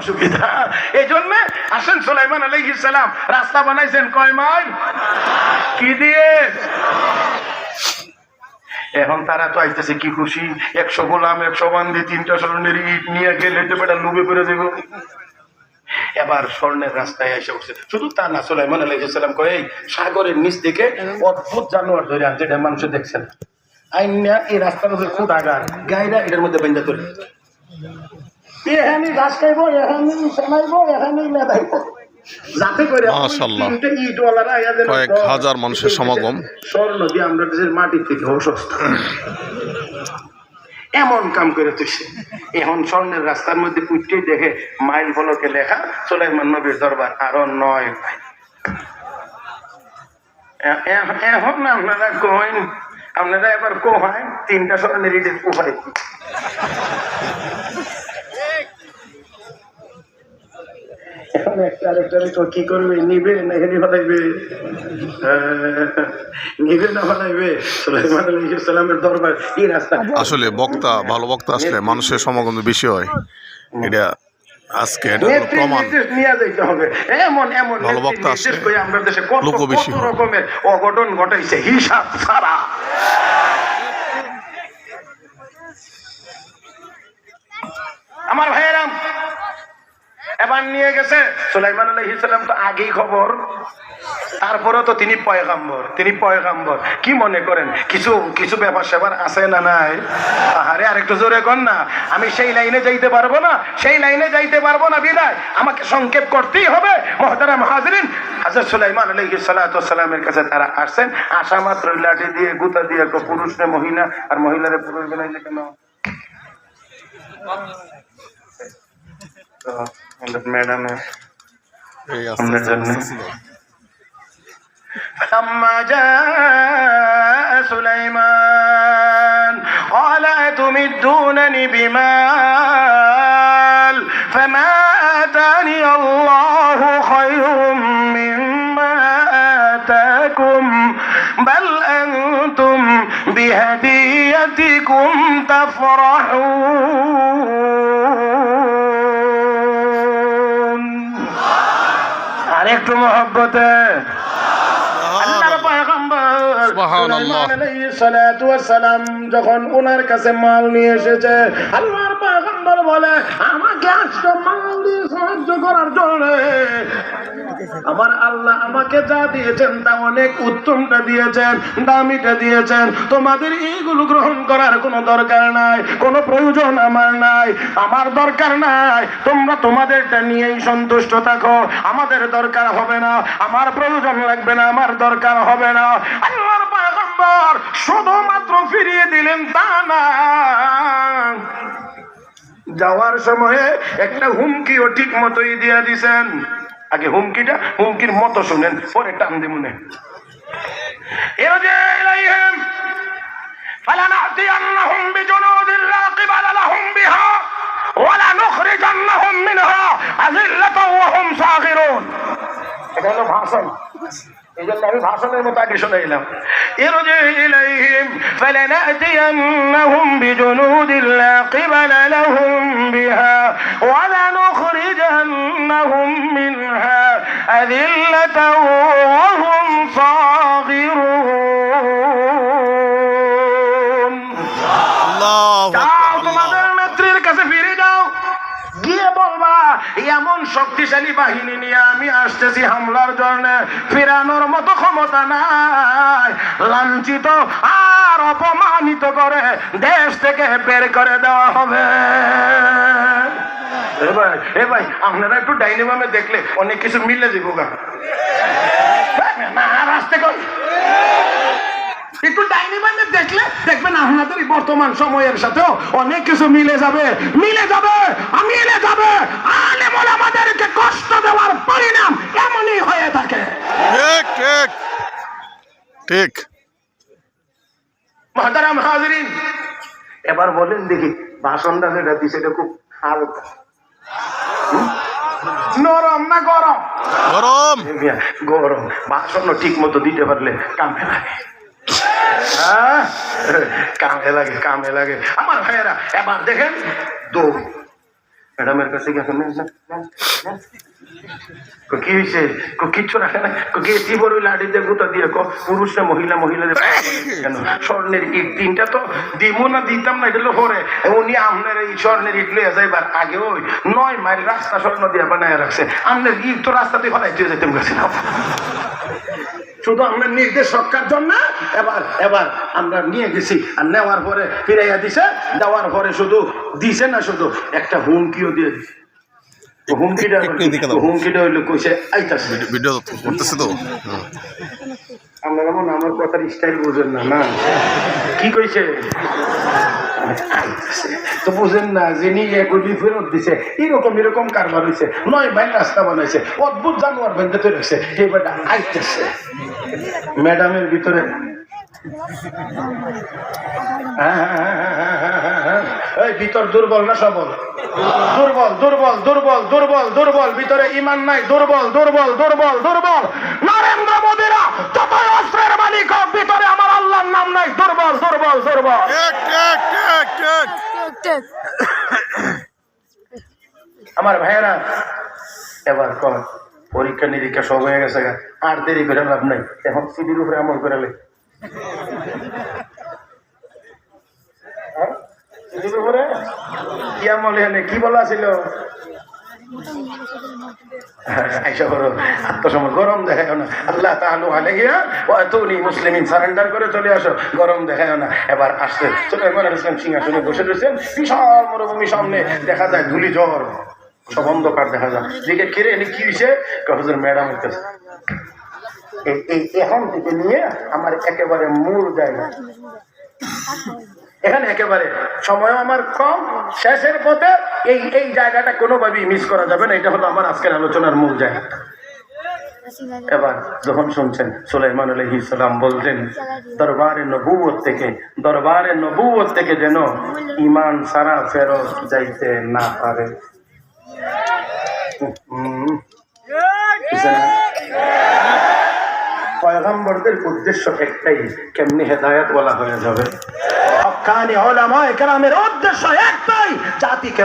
অসুবিধা। এই জন্য আসেন সুলাইমান আলাইহিস রাস্তা বানাইছেন কয় মাইল? কি দিয়ে? এখন তারা তো আইতেছে কি খুশি? একশো গোলাম, একশো বান্ধি তিনটা স্বর্ণের ইট নিয়ে গেলে তো বেটা লুবে করে দেব এবার স্বর্ণের রাস্তায় এসে উঠছে শুধু তা না, সুলাইমান আলাইহিসসালাম কয়ে সাগরের নিচ থেকে অদ্ভুত জানোয়ার ধরে আনছে, এটা মানুষ দেখছেন আইনা এই রাস্তার মধ্যে খুব আগার, গাইরা এটার মধ্যে বেঁধে তোলে এখানে ঘাস খাইবো এখানে শোনাইবো এখানে মেদাইবো যাতে করে মাশাআল্লাহ। তিনটে ইটওয়ালারা আইয়া যেন কয়েক হাজার মানুষের সমাগম। স্বর্ণ দিয়ে আমরা দেশের মাটির থেকে অসুস্থ। এমন কাম করে তুইছে। এখন স্বর্ণের রাস্তার মধ্যে পুটতেই দেখে মাইল ফলকে লেখা সোলাইমান নবীর দরবার আরও নয় ভাই। এখন আপনারা কইন আপনারা এবার কোহায় তিনটা স্বর্ণের ইটের উপায় এখন একটা আরেকটা তো কি করবে? নিবে না ফলাইবে নিবে না ফলাইবে সুলাইমান দরবার এই রাস্তা? আসলে বক্তা ভালো বক্তা আসলে মানুষের সমাগম বেশি হয়। এটা আজকে এটা প্রমাণ। নিয়ে যাইতে হবে। এমন এমন ভালো বক্তা আসলে করে দেশে কত। রকমের অঘটন ঘটাইছে হিসাব ছাড়া আমার ভাইয়েরাম এবার নিয়ে গেছে। সুলাইমান আলাইহিস সালাম তো আগেই খবর। তারপরেও তো তিনি পয়গাম্বর তিনি পয়গাম্বর। কি মনে করেন, কিছু কিছু ব্যাপার স্যাপার আছে না নাই? আহারে, আরেকটু জোরে কর না। আমি সেই লাইনে যাইতে পারব না, সেই লাইনে যাইতে পারব না বিদায়। আমাকে সংক্ষেপ করতেই হবে। মহতারাম হাজরিন হাজর সুলাইমান আলাইহিস সালাতু সালামের কাছে তারা আসছেন। আসা মাত্র লাঠি দিয়ে, গুতা দিয়ে পুরুষ মহিলা, আর মহিলারে পুরুষ বানাইলে কেন? ম্যাডাম এই আস্তে আমরা আস্তে জানি। আস্তে আস্তে। فلما جاء سليمان قال أتمدونني بمال فما آتاني الله خير مما آتاكم بل أنتم بهديتكم تفرحون ওয়াস সালাম যখন ওনার কাছে মাল নিয়ে এসেছে আল্লাহর পয়গম্বর বলে, আমাকে আজকে দিয়ে সাহায্য করার জন্য আমার আল্লাহ আমাকে যা দিয়েছেন তা অনেক উত্তমটা দিয়েছেন, দামিটা দিয়েছেন। তোমাদের এইগুলো গ্রহণ করার কোনো দরকার নাই, কোনো প্রয়োজন আমার নাই, আমার দরকার নাই। তোমরা তোমাদেরটা নিয়েই সন্তুষ্ট থাকো। আমাদের দরকার হবে না, আমার প্রয়োজন লাগবে না, আমার দরকার হবে না। আল্লাহর শুধুমাত্র ফিরিয়ে দিলেন তা না। যাওয়ার সময়ে একটা হুমকিও ঠিক মতোই দিয়ে দিছেন আগে হুমকিটা হুমকির মতো শুনেন পরে টান দিমুনে ارجع إليهم فلنأتينهم بجنود لا قبل لهم بها ولنخرجنهم منها এটা হলো ভাষণ এই জন্য আমি ভাষণের মতো আগে শুনে এলাম ارجع إليهم فلنأتينهم بجنود لا قبل لهم بها ولنخرجنهم منها أذلة وهم صاغرون এমন শক্তিশালী বাহিনী নিয়ে আমি আসতেছি হামলার জন্য। ফিরানোর মতো ক্ষমতা নাই। লাঞ্ছিত আর অপমানিত করে দেশ থেকে বের করে দেওয়া হবে। এ ভাই এ ভাই, আপনারা একটু ডাইনিমামে দেখলে অনেক কিছু মিলে যাব গা। না আর আসতে কর। একটু ডাইনিমামে দেখলে দেখবেন আপনাদের বর্তমান সময়ের সাথেও অনেক কিছু মিলে যাবে। মিলে যাবে মিলে যাবে। আলেমুল আমাদেরকে কষ্ট দেওয়ার পরিণাম এমনই হয়ে থাকে। ঠিক ঠিক ঠিক। মহাতারাম হাজরিন এবার বলেন দেখি ভাষণটা যেটা দিছে এটা খুব হালকা? নরম না গরম? গরম। গরম। ভাষণ ঠিক মতো দিতে পারলে কামে লাগে। হ্যাঁ? কামে লাগে কামে লাগে। আমার ভাইয়েরা এবার দেখেন দৌড়। ম্যাডামের কাছে গেছে। কো হয়েছে কিচ্ছু রাখে না গেছি বড় দিয়ে গুতা দিয়ে কো পুরুষ না মহিলা মহিলা কেন? স্বর্ণের ইট তিনটা তো দিমু না দিতাম না এটা পরে উনি আপনার এই স্বর্ণের ইট লইয়া যাইবার আগে ওই নয় মাইল রাস্তা স্বর্ণ দিয়ে বানায় রাখছে। আপনার ইট তো রাস্তাতে ফেলাইতে যেতাম গেছে। না শুধু আমরা নির্দেশ রক্ষার জন্য এবার এবার আমরা নিয়ে গেছি আর নেওয়ার পরে ফিরাইয়া দিছে দেওয়ার পরে শুধু দিছে না শুধু একটা হুমকিও দিয়ে দিছে হুমকিটা। হুমকিটা হইল কইছে আইতাছে ভিডিও করতেছে তো হুম। আমরা আমার কথার স্টাইল বুঝেন না না কি কইছে। তো বুঝেন না ফেরত দিছে, এরকম এরকম কারবার হয়েছে নয় ভাই রাস্তা বানাইছে, অদ্ভুত জানোয়ার তৈরি এবার আইতেছে। ম্যাডামের ভিতরে ইমান নাই, দুর্বল দুর্বল দুর্বল দুর্বল। নরেন্দ্র মোদীরা যতই অস্ত্রের মালিক ভিতরে আমার আল্লাহর নাম নাই, দুর্বল দুর্বল দুর্বল। আমার ভাইয়েরা, এবার কর, পরীক্ষা নিরীক্ষা সব হয়ে গেছে। আর দেরি করে লাভ নাই। এখন সিডির উপরে আমল করে লে। হ্যাঁ? কি আমল কি বলা ছিল? আইসা করো আত্মসময় গরম দেখায় না। আল্লাহ তাহলু আলাইয়া ও তুমি মুসলিমিন, সারেন্ডার করে চলে আসো। গরম দেখায় না। এবার আসছে। সুলাইমান সিংহাসনে বসে রয়েছেন। বিশাল মরুভূমি সামনে দেখা যায় ধুলি জ্বর সব অন্ধকার দেখা যায়। দিকে কিরে এনে কি হয়েছে হুজুর, ম্যাডাম হইতেছে। এই- এখন থেকে নিয়ে আমার একেবারে মূল জায়গা এখানে একেবারে সময় আমার কম, শেষের পথে এই এই জায়গাটা কোনোভাবেই মিস করা যাবে না। এটা হলো আমার আজকের আলোচনার মূল জায়গা। এবার যখন শুনছেন সুলাইমান আলহি সালাম বলছেন, দরবারে নবুয়ত থেকে, দরবারে নবুয়ত থেকে যেন ইমান সারা ফেরত যাইতে না পারে? পয়গম্বরদের উদ্দেশ্য একটাই, কেমনি হেদায়ত বলা হয়ে যাবে? হকানি ওলামায়ে কেরামের উদ্দেশ্য একটাই জাতিকে